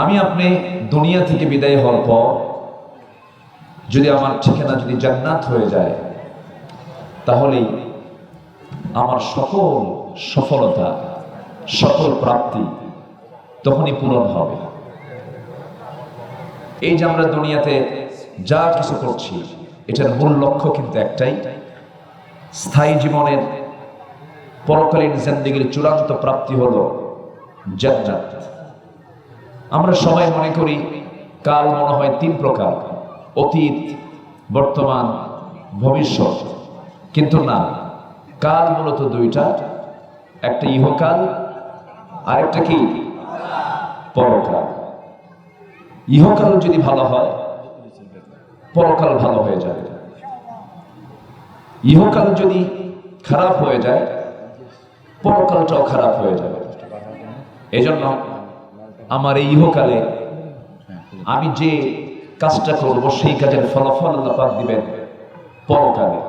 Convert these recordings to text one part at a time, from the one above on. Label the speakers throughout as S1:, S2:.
S1: আমি আপনি দুনিয়া থেকে বিদায় হওয়ার পর যদি আমার ঠিকানা যদি জান্নাত হয়ে যায় তাহলেই আমার সকল সফলতা, সকল প্রাপ্তি তখনই পূরণ হবে। এই যে আমরা দুনিয়াতে যা কিছু করছি, এটার মূল লক্ষ্য কিন্তু একটাই, স্থায়ী জীবনের পরকালীন জিন্দিগির চূড়ান্ত প্রাপ্তি হলো জান্নাত। আমরা সবাই মনে করি কাল মনে হয় তিন প্রকার, অতীত, বর্তমান, ভবিষ্যৎ। কিন্তু না, কাল মূলত দুইটা, একটা ইহকাল আর একটা কি? পরকাল। ইহকাল যদি ভালো হয়, পরকাল ভালো হয়ে যাবে ইহকাল যদি খারাপ হয়ে যায়, পরকালটাও খারাপ হয়ে যাবে। এজন্য আমার এই ইহকালে আমি যে কাজটা করব সেই কাজের ফলাফল আল্লাহ পাক দিবেন পরকালে।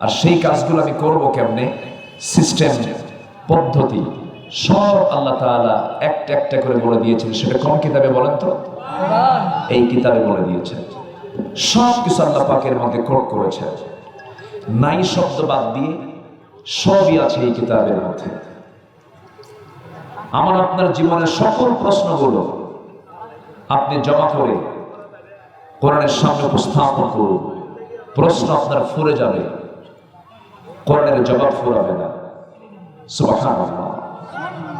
S1: আর সেই কাজগুলো আমি করব কেমনে? সিস্টেম পদ্ধতি সব আল্লাহ তাআলা একটা একটা করে বলে দিয়েছেন। সেটা কোন কিতাবে বলেন তো? এই কিতাবে বলে দিয়েছেন। সব কিছু আল্লাহ পাকের মধ্যে কোট করেছেন। নাই শব্দ বাদ দিয়ে সবই আছে এই কিতাবের মধ্যে। আমার আপনার জীবনের সকল প্রশ্নগুলো আপনি জমা করে কোরআনের সামনে উপস্থাপন করুন। প্রশ্ন আপনার ফুরে যাবে, কোরআনের জবাব ফুরাবে না। সুবহান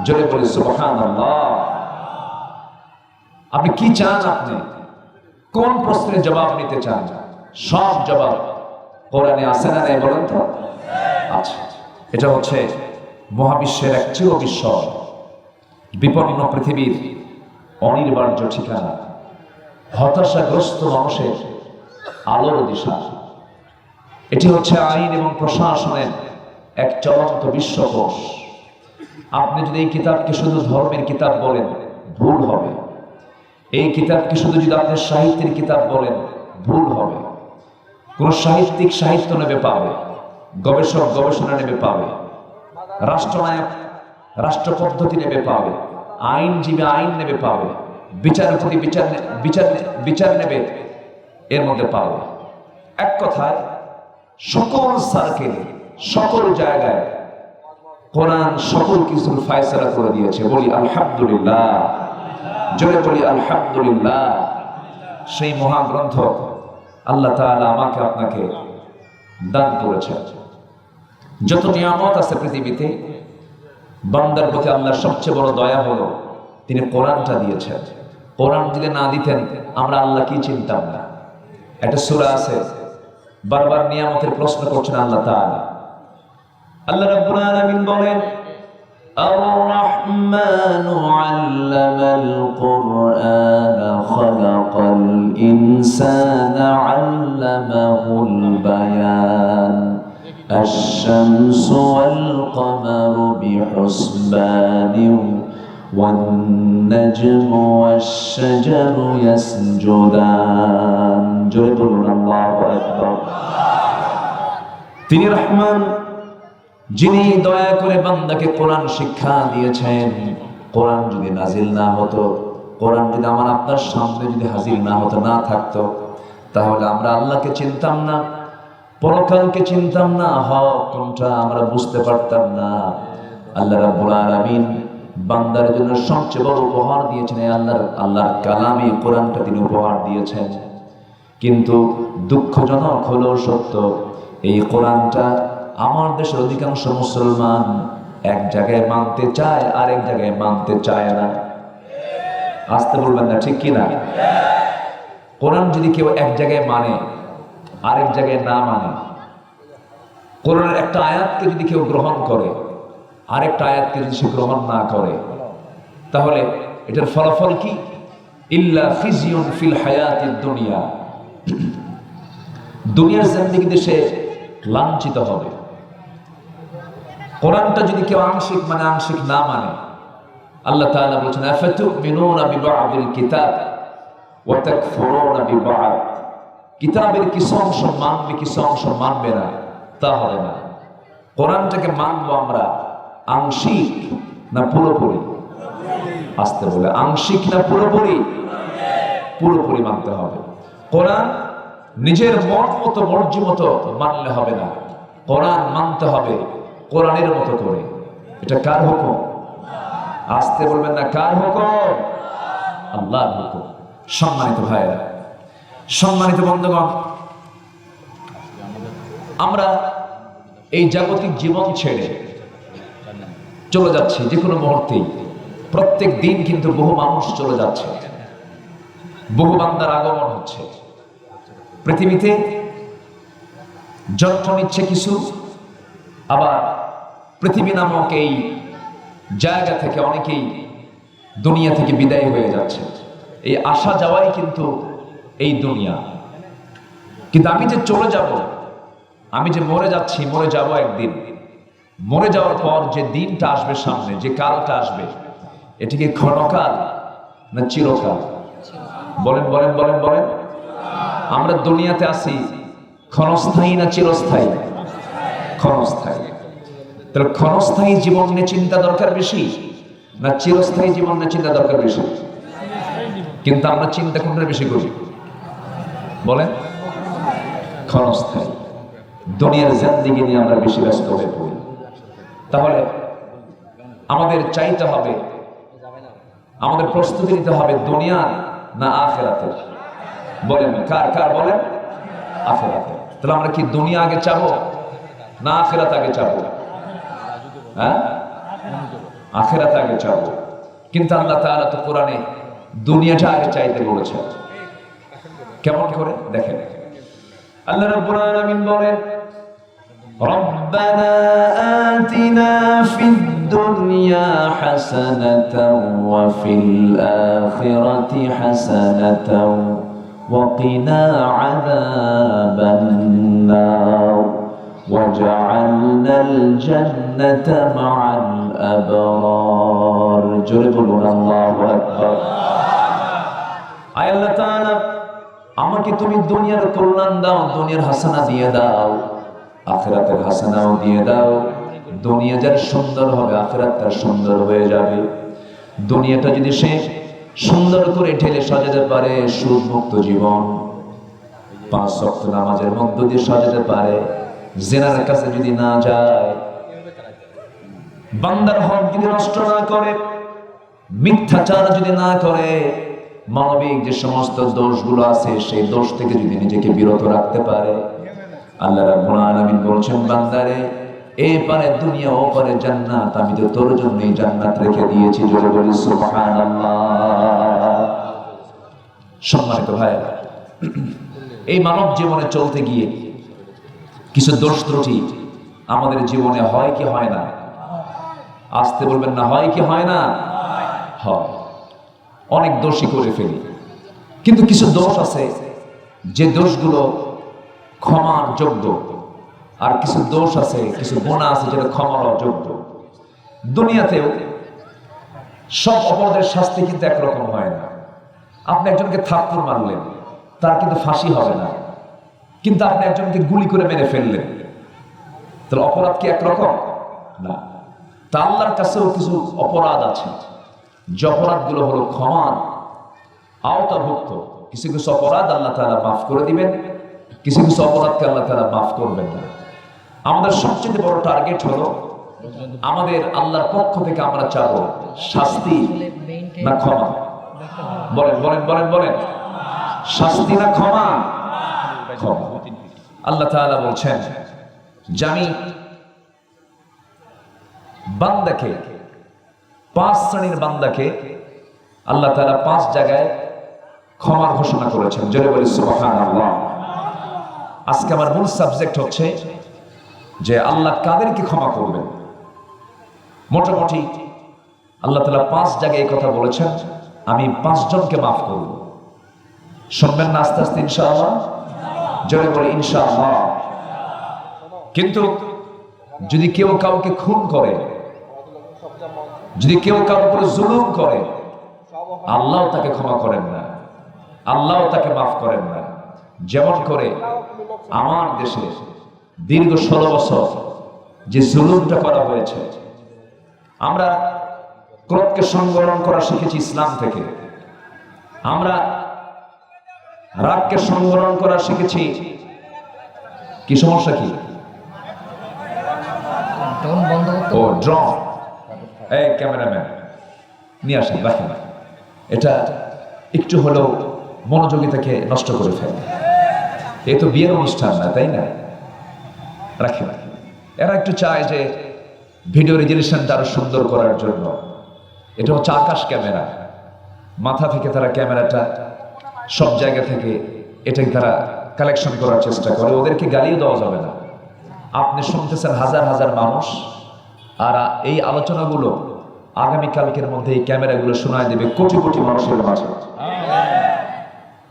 S1: জোরে বলি সুবহান আপনি কি চান আপনি? কোন প্রশ্নের জবাব নিতে চান? সব জবাব কোরআনে আছে না নাই বলেন তো? আচ্ছা এটা হচ্ছে মহাবিশ্বের এক চির বিস্ময় বিপন্ন পৃথিবীর অনির্বার্য ঠিকানা। হতাশাগ্রস্ত মানুষের আলোর দিশা। এটি হচ্ছে আইন এবং প্রশাসনের এক চলন্ত বিশ্বকোষ। আপনি যদি এই কিতাবকে শুধু ধর্মের কিতাব বলেন, ভুল হবে। এই কিতাবকে শুধু যদি আপনি সাহিত্যের কিতাব বলেন, ভুল হবে। কোন সাহিত্যিক সাহিত্য নেবে পাবে, গবেষক গবেষণা নেবে পাবে, রাষ্ট্রনায়ক রাষ্ট্র পদ্ধতি নেবে পাবে। আইনজীবী আইন নেবে পাবে। বিচারপতি বিচার বিচার বিচার নেবে এর মধ্যে পাবে। এক কথায়, সকল সার্কেলে সকল জায়গায় কোরআন সকল কিছুর ফায়সালা করে দিয়েছে। বলি আলহামদুলিল্লাহ। জোরে বলি আলহামদুলিল্লাহ। সেই মহাগ্রন্থ আল্লাহ তাআলা আমাকে আপনাকে দান করেছে যত নিয়ামত আছে পৃথিবীতে বান্দার প্রতি আল্লাহর সবচেয়ে বড় দয়া হলো তিনি কোরআনটা দিয়েছেন কোরআন যদি না দিতেন আমরা আল্লাহ কি চিনতাম না একটা সূরা আছে বারবার নিয়ামতের প্রশ্ন করছেন আল্লাহ তাআলা আল্লাহ রাব্বুল আলামিন বলেন
S2: الرحمن علم القرآن خلق الإنسان علمه البيان الشمس والقمر بحسبان والنجم والشجر يسجدان جرب الله أكبر
S1: তিনি রহমান যিনি দয়া করে বান্দাকে কোরআন শিক্ষা দিয়েছেন কোরআন যদি নাজিল না হতো কোরআন যদি আমার আপনার সামনে যদি হাজির না হতো না থাকতো তাহলে আমরা আল্লাহকে চিনতাম না পরকালকে চিনতাম না হক কোনটা আমরা বুঝতে পারতাম না। আল্লাহ রাব্বুল আলামিন বান্দার জন্য সবচেয়ে বড় উপহার দিয়েছেন আল্লাহর আল্লাহর কালামে কোরআনটা তিনি উপহার দিয়েছেন। কিন্তু দুঃখজনক হলেও সত্য, এই কোরআনটা আমার দেশের অধিকাংশ মুসলমান এক জায়গায় মানতে চায় আর এক জায়গায় মানতে চায় না। আসতে বলবেন না, ঠিক কি না কোরআন যদি কেউ এক জায়গায় মানে আরেক জায়গায় না মানে। কোরআনের একটা আয়াতকে যদি কেউ গ্রহণ করে, আরেকটা আয়াতকে যদি সে গ্রহণ না করে, তাহলে এটার ফলাফল কি? ইল্লা ফিজিউন ফিল হায়াতিদ দুনিয়া। দুনিয়ার জিন্দেগিতে সে লাঞ্ছিত হবে, কোরআনটা যদি কেউ আংশিক মানে আংশিক না মানে আল্লাহ তাআলা বলছেন, আফাতুমিনুনা বিবা'দিল কিতাব ওয়া তাকফুরুনা বিবা'দ। কিতাবের কিছু অংশ মানবে কিছু অংশ মানবে না তা হবে না। কোরআনটাকে মানবো আমরা আংশিক না পুরোপুরি? আসতে বলে, আংশিক না পুরোপুরি? পুরোপুরি মানতে হবে। কোরআন নিজের মন মতো, মর্জি মতো মানলে হবে না। কোরআন মানতে হবে কোরআনের মতো করে। এটা কার হুকুম? আসতে বলবেন না, কার হুকুম? আল্লাহর হুকুম। সম্মানিত ভাইয়েরা সম্মানিত বন্ধুগণ, আমরা এই জাগতিক জীবন ছেড়ে চলে যাচ্ছি যে কোনো মুহূর্তেই। প্রত্যেক দিন কিন্তু বহু মানুষ চলে যাচ্ছে। বহু বান্দার আগমন হচ্ছে। পৃথিবীতে জন্ম নিচ্ছে কিছু, আবার পৃথিবী নামক এই জায়গা থেকে অনেকেই দুনিয়া থেকে বিদায় হয়ে যাচ্ছে। এই আসা যাওয়াই কিন্তু এই দুনিয়া। কিন্তু আমি যে চলে যাব, আমি যে মরে যাচ্ছি, মরে যাব একদিন। মরে যাওয়ার পর যে দিনটা আসবে সামনে, যে কালটা আসবে এটিকে ক্ষণকাল না চিরকাল? বলেন বলেন বলেন বলেন। আমরা দুনিয়াতে আসি ক্ষণস্থায়ী না চিরস্থায়ী? ক্ষণস্থায়ী। তাহলে ক্ষণস্থায়ী জীবন নিয়ে চিন্তা দরকার বেশি না চিরস্থায়ী জীবন নিয়ে চিন্তা দরকার বেশি? কিন্তু আমরা চিন্তা কোনটা বেশি করি? বলেন। ক্ষণস্থায়ী। দুনিয়ার জিন্দিগি নিয়ে আমরা বেশি ব্যস্ত হয়ে পড়ি। তাহলে আমাদের চাইতে হবে, আমাদের প্রস্তুতি নিতে হবে দুনিয়া না আখেরাতে বলেন, কার কার বলেন? আখেরাতে। তাহলে আমরা কি দুনিয়া আগে চাবো না আখেরাত আগে চাবো? হ্যাঁ? আখেরাত আগে চাবো। কিন্তু আল্লাহ তাআলা তো কোরআনে দুনিয়াটা আগে চাইতে বলেছেন। কেমন করে দেখেন আল্লাহ রাব্বুল আলামিন বলেন
S2: ربنا آتنا في الدنيا حسنة وفي الآخرة حسنة وقنا عذاب النار وجعلنا الجنة مع الأبرار جربنا الله أكبر
S1: আয় আল্লাহ তাআলা আমাকে তুমি দুনিয়ার কল্যাণ দাও, দুনিয়ার হাসানা দিয়ে দাও। আখেরাতের হাসানাও দিয়ে দাও। দুনিয়া যার সুন্দর হবে, আখেরাত তার সুন্দর হয়ে যাবে। দুনিয়াটা যদি সে সুন্দর করে ঠেলে সাজাতে পারে সুদ মুক্ত জীবন। পাঁচ সপ্ত নামাজের মধ্য দিয়ে সাজাতে পারে। জেনার কাছে যদি না যায়, বান্দার হক যদি নষ্ট না করে, মিথ্যাচার যদি না করে মানবিক যে সমস্ত দোষগুলো আছে, সেই দোষ থেকে যদি নিজেকে বিরত রাখতে পারে, আল্লাহ বলছেন, বান্দারে, এ পারে দুনিয়া, ও পারে জান্নাত, আমি তো তোর জন্য এই জান্নাত রেখে দিয়েছি, জোরে বলি, সুবহানাল্লাহ। সম্মানিত ভাইরা এই মানব জীবনে চলতে গিয়ে কিছু দোষ ত্রুটি আমাদের জীবনে হয় কি হয় না? আসতে বলবেন না, হয় কি হয় না? হয়। অনেক দোষই করে ফেলি। কিন্তু কিছু দোষ আছে, যে দোষগুলো ক্ষমার যোগ্য। আর কিছু দোষ আছে, কিছু গুণা আছে যেটা ক্ষমার অযোগ্য। দুনিয়াতেও সব অপরাধের শাস্তি কিন্তু একরকম হয় না। আপনি একজনকে থাপ্পড় মারলেন, তার কিন্তু ফাঁসি হবে না। কিন্তু আপনি একজনকে গুলি করে মেরে ফেললেন। তাহলে অপরাধ কি একরকম? না। তা আল্লাহর কাছেও কিছু অপরাধ আছে। যে অপরাধগুলো হলো ক্ষমার আওতাভুক্ত। কিছু কিছু অপরাধ আল্লাহ তারা মাফ করে দিবেন, কিছু কিছু অপরাধকে আল্লাহ তারা মাফ করবেন না। আমাদের সবচেয়ে বড় টার্গেট হলো আমাদের আল্লাহর পক্ষ থেকে আমরা চাবো শাস্তি না ক্ষমা। বলেন বলেন বলেন বলেন। শাস্তি না ক্ষমা? ক্ষমা। আল্লাহ তাআলা বলছেন, জানি বান্দাকে পাঁচ শ্রেণির বান্দাকে আল্লাহ তাআলা পাঁচ জায়গায় ক্ষমার ঘোষণা করেছেন। জোরে বলি আজকে আমার মূল সাবজেক্ট হচ্ছে যে আল্লাহ কাদেরকে ক্ষমা করবেন। মোটামুটি আল্লাহ তাআলা পাঁচ জায়গায় এই কথা বলেছেন, আমি পাঁচজনকে মাফ করব। শুনবেন না আস্তে আস্তে, ইনশাআল্লাহ? জোরে বলি, ইনশাআল্লাহ। কিন্তু যদি কেউ কাউকে খুন করে যদি কেউ কারোর উপরে জুলুম করে আল্লাহ তাকে ক্ষমা করেন না। আল্লাহ তাকে মাফ করেন না। যেমন করে আমার দেশে দীর্ঘ ষোলো বছর যে জুলুমটা করা হয়েছে আমরা ক্রোধকে সংবরণ করা শিখেছি ইসলাম থেকে। আমরা রাগকে সংবরণ করা শিখেছি কি সমস্যা কি? ও ড্রোন। এই ক্যামেরাম্যান, নিয়ে আসেন, রাখেন। এটা একটু হলেও মনোযোগিতাকে নষ্ট করে ফেলে। এ তো বিয়ের অনুষ্ঠান না, তাই না? রাখেন। এরা একটু চায় যে ভিডিও রেজুলেশনটা আরও সুন্দর করার জন্য। এটা হচ্ছে আকাশ ক্যামেরা। মাথা থেকে তারা ক্যামেরাটা সব জায়গা থেকে এটাকে তারা কালেকশন করার চেষ্টা করে। ওদেরকে গালিও দেওয়া যাবে না। আপনি শুনতেছেন হাজার হাজার মানুষ আর এই আলোচনাগুলো আগামীকালকের মধ্যে এই ক্যামেরাগুলো শোনায় দেবে কোটি কোটি মানুষের মাঝে।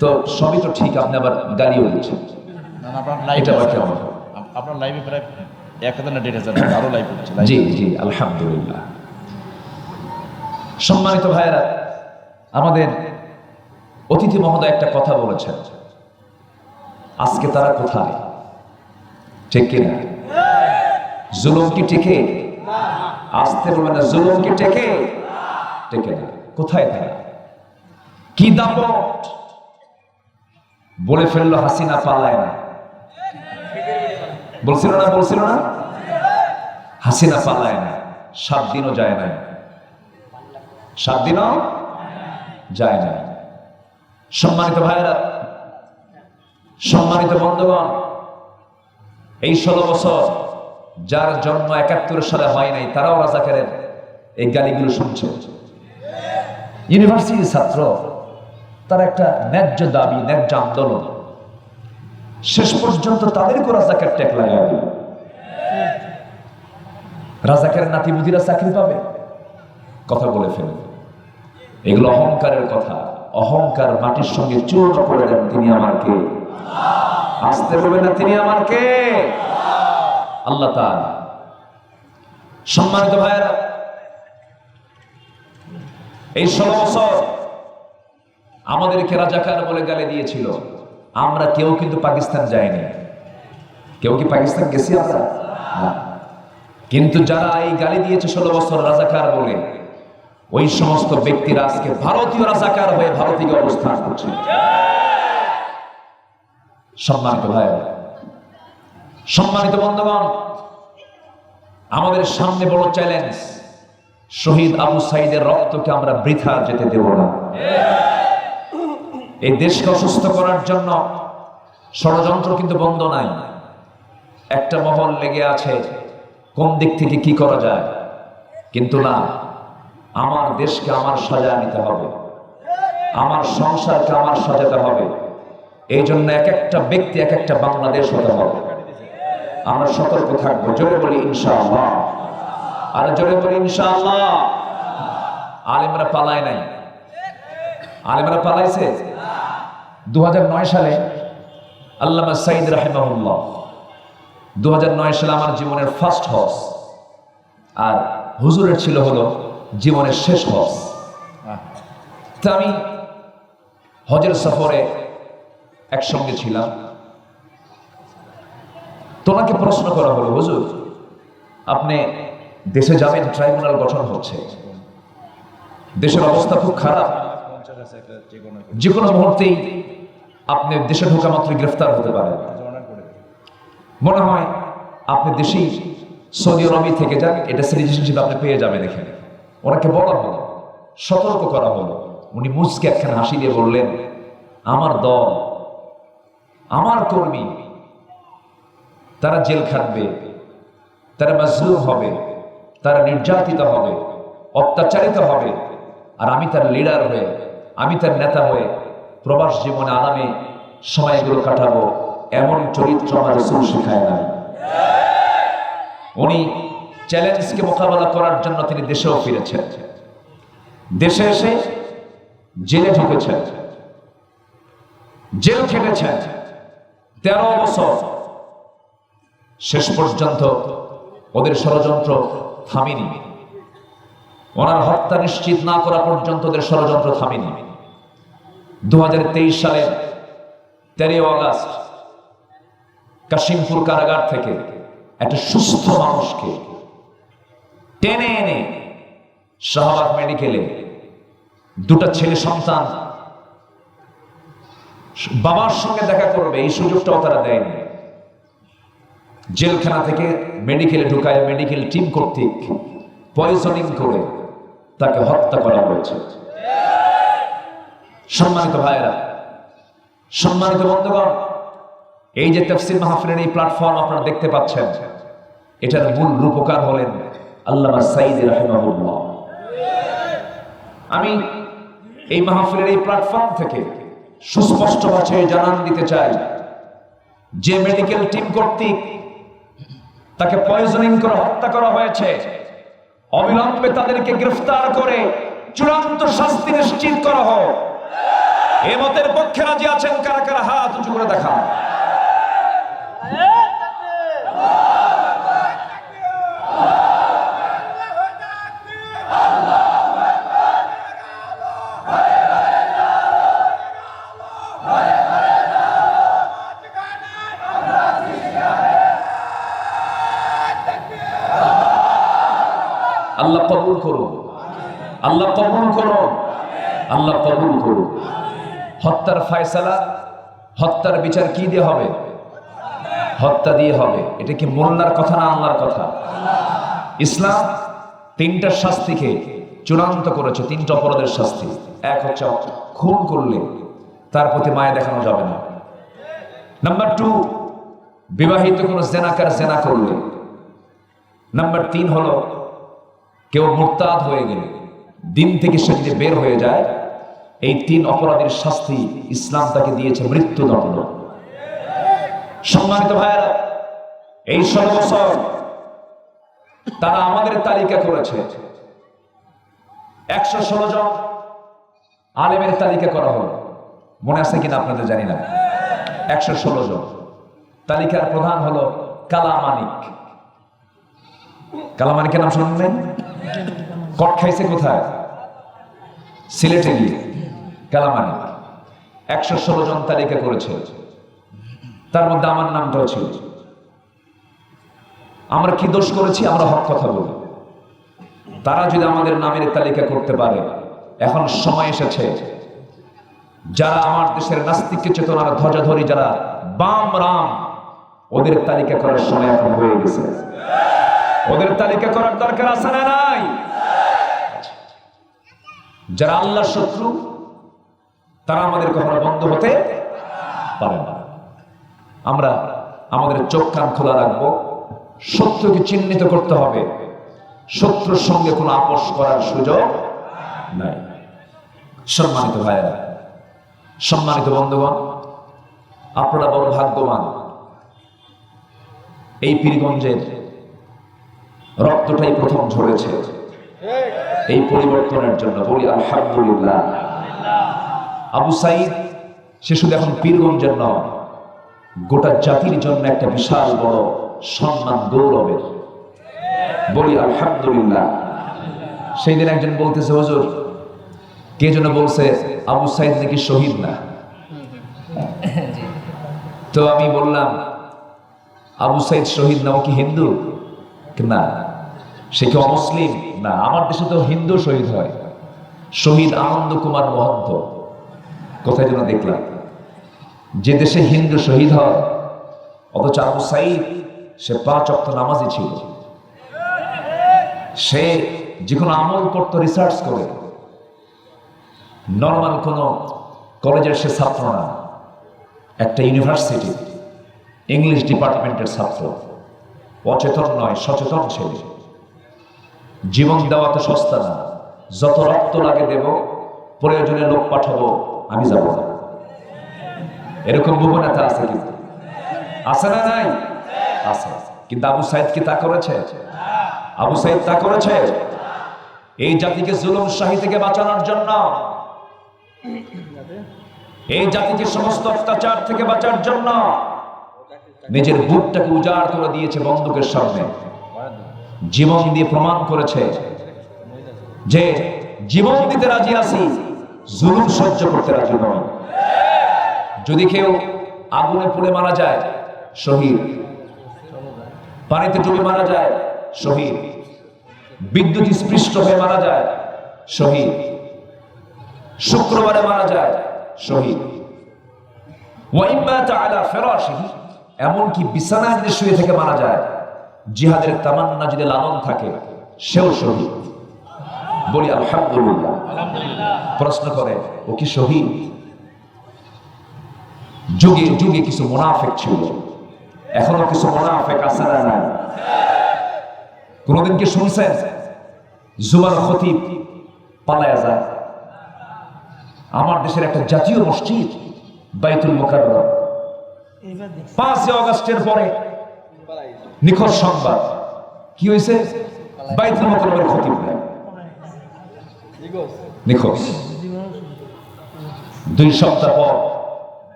S1: তো সবই তো ঠিক আপনি আবার গালিও দিচ্ছেন। এটা আবার কেমন?
S3: আপনার লাইভে প্রায় এক হাজার না দেড় হাজার আরও লাইভ হচ্ছে।
S1: জি জি আলহামদুলিল্লাহ। সম্মানিত ভাইয়েরা আমাদের অতিথি মহোদয় একটা কথা বলেছেন। আজকে তারা কোথায়? ঠিক কিনা? জুলুম কি টেকে আসতে বলবে না জুলুম কি টেকে টেকে না কোথায় তারা? কি দাপট? বলে ফেলল হাসিনা পালায় না। বলছিল না বলছিল না? হাসিনা পালায় না। সাত দিনও যায় নাই। সাত দিনও যায় না সম্মানিত ভাইয়েরা, সম্মানিত বন্ধুগণ, এই ষোলো বছর যার জন্ম একাত্তর সালে হয় নাই, তারাও রাজাকারের এই গালিগুলো শুনছে। ইউনিভার্সিটির ছাত্র, তার একটা ন্যায্য দাবি, ন্যায্য আন্দোলন। শেষ পর্যন্ত তাদেরকেও রাজাকার ট্যাগ লাগাবে রাজাকারের নাতিবুদিরা চাকরি পাবে? কথা বলে ফেলবে এগুলো অহংকারের কথা। অহংকার মাটির সঙ্গে চুর করে দেন তিনি আমার কে আসতে বলবে না তিনি আমার কে আল্লাহ তার সম্মানিত ভাইয়েরা, এই ষোলো বছর আমাদেরকে রাজাকার বলে গালে দিয়েছিল। আমরা কেউ কিন্তু পাকিস্তান যাইনি। কেউ কি পাকিস্তান গেছি আমরা? কিন্তু যারা এই গালি দিয়েছে ষোলো বছর রাজাকার বলে, ওই সমস্ত ব্যক্তিরা আজকে ভারতীয় রাজাকার হয়ে ভারতীয় অবস্থান করছে। সম্মানিত ভাই সম্মানিত বন্ধুগণ, আমাদের সামনে বড় চ্যালেঞ্জ শহীদ আবু সাইদের রক্তকে আমরা বৃথা যেতে দেব না। এই দেশকে অসুস্থ করার জন্য ষড়যন্ত্র কিন্তু বন্ধ নাই। একটা মহল লেগে আছে, কোন দিক থেকে কি করা যায়? কিন্তু না, আমার দেশকে আমার সাজা নিতে হবে। আমার সংসারকে আমার সাজাতে হবে। এই জন্য এক একটা ব্যক্তি, এক একটা বাংলাদেশ হতে হবে। আমরা সতর্ক থাকব। জোরে বলি, ইনশাআল্লাহ। আর জোরে বলি, ইনশাআল্লাহ। আলেমরা পালায় নাই। আলেমরা পালাইছে? দু হাজার নয় সালে আল্লামা সাইদ রাহেমাহুল্লাহ দু সালে আমার জীবনের ফার্স্ট হস আর হুজুরের ছিল হলো জীবনের শেষ হস তা আমি হজের সফরে একসঙ্গে ছিলাম। তোমাকে প্রশ্ন করা হলো, হুজুর, আপনি দেশে যাবেন ট্রাইব্যুনাল গঠন হচ্ছে। দেশের অবস্থা খুব খারাপ। যে কোনো মুহূর্তেই আপনি দেশে ঢোকা মাত্র গ্রেফতার হতে পারেন। মনে হয় আপনি দেশেই সৌদি আরবই থেকে যান, এটা সিটিজেনশিপ আপনি পেয়ে যাবেন এখানে। ওনাকে বলা হলো, সতর্ক করা হলো। উনি মুসকে একখানে হাসি দিয়ে বললেন, আমার দল, আমার কর্মী তারা জেল খাটবে, তারা মজলুম হবে, তারা নির্যাতিত হবে, অত্যাচারিত হবে। আর আমি তার লিডার হয়ে, আমি তার নেতা হয়ে প্রবাস জীবনে আরামে সময়গুলো কাটাবো, এমন চরিত্র আমার রসুল শেখায় না উনি চ্যালেঞ্জকে মোকাবেলা করার জন্য তিনি দেশেও ফিরেছেন। দেশে এসে জেলে ঢুকেছেন। জেল খেটেছেন। তেরো বছর শেষ পর্যন্ত ওদের ষড়যন্ত্র থামেনি। ওনার হত্যা নিশ্চিত না করা পর্যন্ত ওদের ষড়যন্ত্র থামেনি। দু হাজার তেইশ সালের তেরোই আগস্ট কাশিমপুর কারাগার থেকে একটা সুস্থ মানুষকে টেনে এনে শাহবাগ মেডিকেলে দুটা ছেলে সন্তান বাবার সঙ্গে দেখা করবে, এই সুযোগটাও তারা দেয়নি। জেলখানা থেকে মেডিকেলে ঢুকায় মেডিকেল টিম কর্তৃক পয়জনিং করে তাকে হত্যা করা হয়েছে। সম্মানিত ভাইয়েরা, সম্মানিত বন্ধুগণ, এই যে তফসিল মাহফিলের এই প্ল্যাটফর্ম আপনারা দেখতে পাচ্ছেন, এটার মূল রূপকার হলেন আল্লামা সাইদ রাহিমাহুল্লাহ। আমি এই মাহফিলের এই প্ল্যাটফর্ম থেকে সুস্পষ্ট ভাষায় জানান দিতে চাই, যে মেডিকেল টিম কর্তৃক তাকে পয়জনিং করে হত্যা করা হয়েছে। অবিলম্বে তাদেরকে গ্রেফতার করে চূড়ান্ত শাস্তি নিশ্চিত করা হোক। মতের পক্ষে রাজি আছেন কারা কারা? হাত উঁচু করে দেখা কবুল করুন। আল্লাহ কবুল করুন। আল্লাহ কবুল করুন। হত্যার ফায়সালা, হত্যার বিচার কি দিয়ে হবে? হত্যা দিয়ে হবে। এটা কি মোল্লার কথা না আল্লাহর কথা? ইসলাম তিনটা শাস্তিকে চূড়ান্ত করেছে, তিনটা অপরাধের শাস্তি। এক হচ্ছে খুন করলে তার প্রতি মায়া দেখানো যাবে না। নাম্বার টু, বিবাহিত কোনো জেনাকার জেনা করলে। নাম্বার তিন হলো কেউ মুরতাদ হয়ে গেলে, দিন থেকে সে যদি বের হয়ে যায়, এই তিন অপরাধের শাস্তি ইসলাম তাকে দিয়েছে মৃত্যুদণ্ড। সম্মানিত ভাইয়েরা, এই বছর তারা আমাদের তালিকা করেছে। একশো ষোলো জন আলেমের তালিকা করা হলো। মনে আছে কিনা আপনাদের জানি না। একশো ষোলো জন। তালিকার প্রধান হলো কালামানিক। কালামানিকের নাম শুনলেন কট খাইছে কোথায়? সিলেটে গিয়ে একশো ষোলো জন তালিকা করেছে। তার মধ্যে আমার নামটাও ছিল। আমরা কি দোষ করেছি? আমরা হক কথা বলি। তারা যদি আমাদের নামের তালিকা করতে পারে, এখন সময় এসেছে। যারা আমার দেশের নাস্তিক চেতনার ধ্বজাধরি, যারা বাম রাম, ওদের তালিকা করার সময় এখন হয়ে গেছে। ওদের তালিকা করার দরকার আছে না নাই? যারা আল্লাহ শত্রু, তারা আমাদের কখনো বন্ধ হতে পারে না। আমরা আমাদের চোখ কান খোলা রাখব, শত্রুকে চিহ্নিত করতে হবে। শত্রুর সঙ্গে কোনো আপোষ করার সুযোগ নাই। সম্মানিত ভাইয়েরা, সম্মানিত বন্ধুগণ, আপনারা বড় ভাগ্যবান। এই পীরগঞ্জের রক্তটাই প্রথম ঝরেছে। এই পরিবর্তনের জন্য বলি আলহামদুলিল্লাহ। আবু সাইদ, সে শুধু এখন পীরগঞ্জের নয়, গোটা জাতির জন্য একটা বিশাল বড় সম্মান গৌরবের। বলি আলহামদুলিল্লাহ। সেই দিন একজন বলতেছে, হুজুর, কে যেন বলছে আবু সাইদ নাকি শহীদ না? তো আমি বললাম, আবু সাইদ শহীদ না ও কি হিন্দু? না। সে কি অমুসলিম না, আমার দেশে তো হিন্দু শহীদ হয়। শহীদ আনন্দ কুমার মহন্ত। কোথায় যেন দেখলাম, যে দেশে হিন্দু শহীদ হয়, অথচ আবু সাইদ, সে পাঁচ অক্ত নামাজি ছিল। সে যে কোনো আমল করতো রিসার্চ করে। নর্মাল কোনো কলেজের সে ছাত্র না। একটা ইউনিভার্সিটি ইংলিশ ডিপার্টমেন্টের ছাত্র। অচেতন নয়, সচেতন ছেলে। জীবন দেওয়া তো সস্তা না। যত রক্ত লাগে দেব, প্রয়োজনে লোক পাঠাবো, আমি যাব এরকম বহু আছে কিন্তু। আছে না নাই? আছে। কিন্তু আবু সাইদ কি তা করেছে? আবু সাইদ তা করেছে? এই জাতিকে জুলুম শাহী থেকে বাঁচানোর জন্য, এই জাতিকে সমস্ত অত্যাচার থেকে বাঁচার জন্য, নিজের বুকটাকে উজাড় করে দিয়েছে বন্দুকের সামনে। জীবন দিয়ে প্রমাণ করেছে যে জীবন দিতে রাজি আছি, জুলুম সহ্য করতে রাজি নয়। যদি কেউ আগুনে পুড়ে মারা যায়, শহীদ। পানিতে ডুবে মারা যায়, শহীদ। বিদ্যুৎ স্পৃষ্ট হয়ে মারা যায়, শহীদ। শুক্রবারে মারা যায়, শহীদ। এমনকি বিছানায় যদি শুয়ে থেকে মারা যায় জিহাদের তামান্না যদি লালন থাকে সেও শহীদ। বলি আলহামদুলিল্লাহ। প্রশ্ন করে ও কি শহীদ? যুগে যুগে কিছু মোনাফেক ছিল। এখনও কিছু মোনাফেক আছে না নাই? কোনদিন কি শুনছেন? জুমার খতিব পালায়া যায়। আমার দেশের একটা জাতীয় মসজিদ বাইতুল মোকাররম। পাঁচই অগস্টের পরে নিখোঁজ সংবাদ। কি হয়েছে বাইতুল খতিব নাই নিখোঁজ। দুই সপ্তাহ পর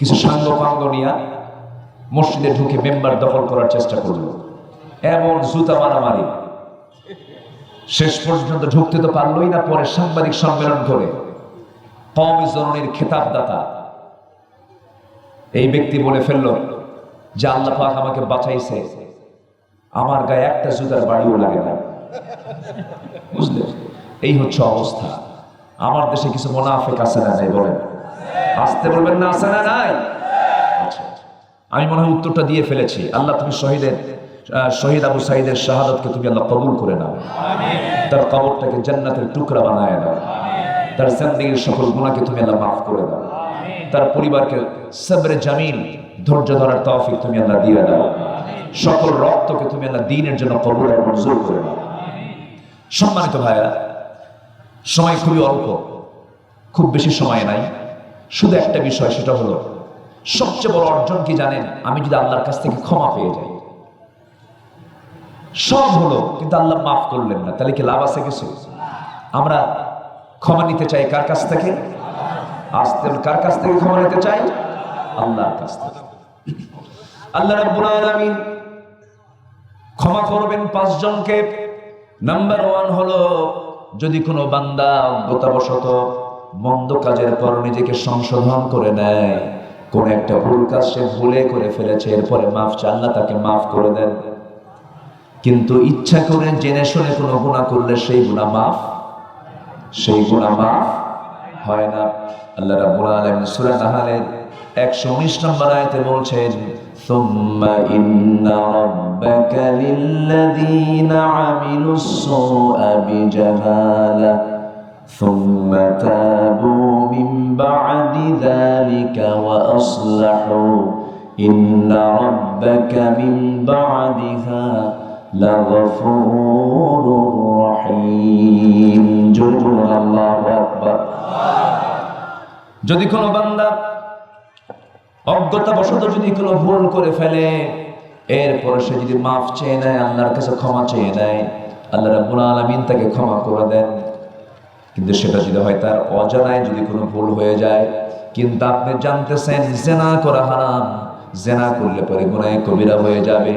S1: কিছু সাঙ্গ পাঙ্গ নিয়া মসজিদে ঢুকে মেম্বার দখল করার চেষ্টা করল। এমন জুতা মারামারি। শেষ পর্যন্ত ঢুকতে তো পারলই না পরে সাংবাদিক সম্মেলন করে। কওমি জননীর খেতাবদাতা। এই ব্যক্তি বলে ফেলল যে আল্লাহ পাক আমাকে বাঁচাইছে আমার গায়ে একটা জুতার বাড়িও লাগে না। বুঝলে? এই হচ্ছে অবস্থা। আমার দেশে কিছু মোনাফেক আছে না নাই বলেন। আসতে বলবেন না আছে না নাই? আচ্ছা, আমি মনে হয় উত্তরটা দিয়ে ফেলেছি। আল্লাহ তুমি শহীদের শহীদ আবু সাইদের শাহাদতকে তুমি আল্লাহ কবুল করে নাও। তার কবরটাকে জান্নাতের টুকরা বানায় দাও তার জিন্দেগীর সকল গুণাকে তুমি আল্লাহ মাফ করে দাও। তার পরিবারকে সবরে জামিন ধৈর্য ধরার তৌফিক তুমি আল্লাহ দিয়ে দাও। সকল রক্তকে তুমি আল্লাহ দিনের জন্য কবুল মঞ্জুর করে দাও। সম্মানিত ভাইরা সময় খুবই অল্প, খুব বেশি সময় নাই। শুধু একটা বিষয়, সেটা হলো, সবচেয়ে বড় অর্জন কি জানেন? আমি যদি আল্লাহর কাছ থেকে ক্ষমা পেয়ে যাই। সব হলো, কিন্তু আল্লাহ মাফ করলেন না। তাহলে কি লাভ আছে কিছু? আমরা ক্ষমা নিতে চাই কার কাছ থেকে? আসতে কার কাছ থেকে ক্ষমা নিতে চাই? আল্লাহর কাছ থেকে। আল্লাহ রাব্বুল আলামিন ক্ষমা করবেন পাঁচজনকে। নাম্বার ওয়ান হলো, যদি কোনো বান্দা অজ্ঞতাবশত মন্দ কাজের পর নিজেকে সংশোধন করে নেয়, কোন একটা ভুল কাজ সে ভুলে করে ফেলেছে, এরপরে মাফ না, তাকে মাফ করে দেন। কিন্তু ইচ্ছা করে জেনে শুনে কোনো গুণা করলে সেই গুণা মাফ, সেই গুণা মাফ হয় না। আল্লাহ রাব্বুল আলামিন সূরা নাহলের 119 নম্বর আয়াতে বলছেন
S2: ثم إن ربك للذين عملوا السوء بجهالة ثم تابوا من بعد ذلك وأصلحوا إن ربك من بعدها لغفور رحيم جل الله أكبر
S1: যদি কোনো বান্দা অজ্ঞতাবশত যদি কোনো ভুল করে ফেলে, এরপরে সে যদি মাফ চেয়ে নেয়, আল্লাহর কাছে ক্ষমা চেয়ে নেয়, আল্লাহ রাব্বুল আলামিন তাকে ক্ষমা করে দেন। কিন্তু সেটা যদি হয় তার অজানায় যদি কোনো ভুল হয়ে যায়, কিন্তু আপনি জানতেছেন জেনা করা হারাম, জেনা করলে পরে গুনায় কবিরা হয়ে যাবে।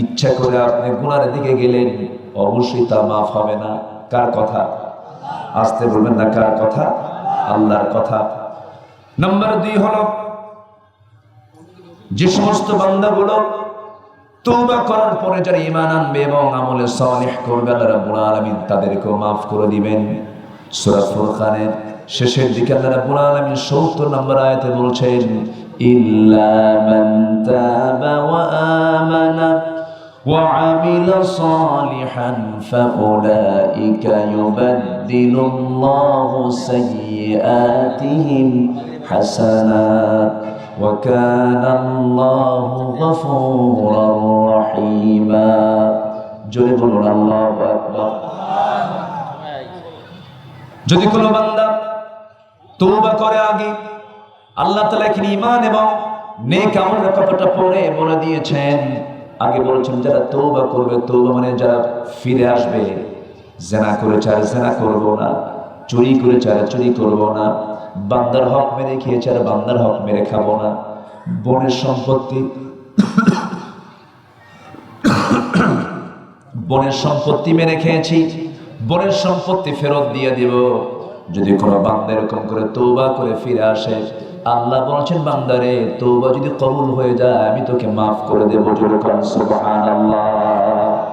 S1: ইচ্ছা করে আপনি গুনার দিকে গেলেন, অবশ্যই তা মাফ হবে না। কার কথা? আসতে বলবেন না, কার কথা? আল্লাহর কথা। নাম্বার দুই হলো যে সমস্ত বান্দাগুলো তওবা করার পরে যারা ঈমান আনবে এবং আমলে সালিহ করবে আল্লাহ রাব্বুল আলামিন তাদেরকেও maaf করে দিবেন সূরা ফুরকানের শেষের দিকে আল্লাহ রাব্বুল আলামিন 70 নম্বর আয়াতে বলছেন
S2: إلا من تاب وآمن وعمل صالحا فأولئك يبدل الله سيئاتهم حسنات وكان الله غفورا رحيما جرب الله أكبر
S1: যদি কোনো বান্দা তওবা করে আগে আল্লাহ তাআলা এখানে ঈমান এবং নেক আমলের কথাটা পড়ে বলে দিয়েছেন আগে বলেছেন যারা তওবা করবে তওবা মানে যারা ফিরে আসবে জেনা করে চার জেনা করব না চুরি করে চার চুরি করব না বান্দার হক মেরে খেয়ে চার বান্দার হক মেরে খাব না। বোনের সম্পত্তি বোনের সম্পত্তি মেরে খেয়েছি, বোনের সম্পত্তি ফেরত দিয়ে দিব। যদি কোনো বান্দা এরকম করে তৌবা করে ফিরে আসে, আল্লাহ বলছেন বান্দারে তৌবা যদি কবুল হয়ে যায়, আমি তোকে মাফ করে দেবো। যেরকম সুবহানাল্লাহ।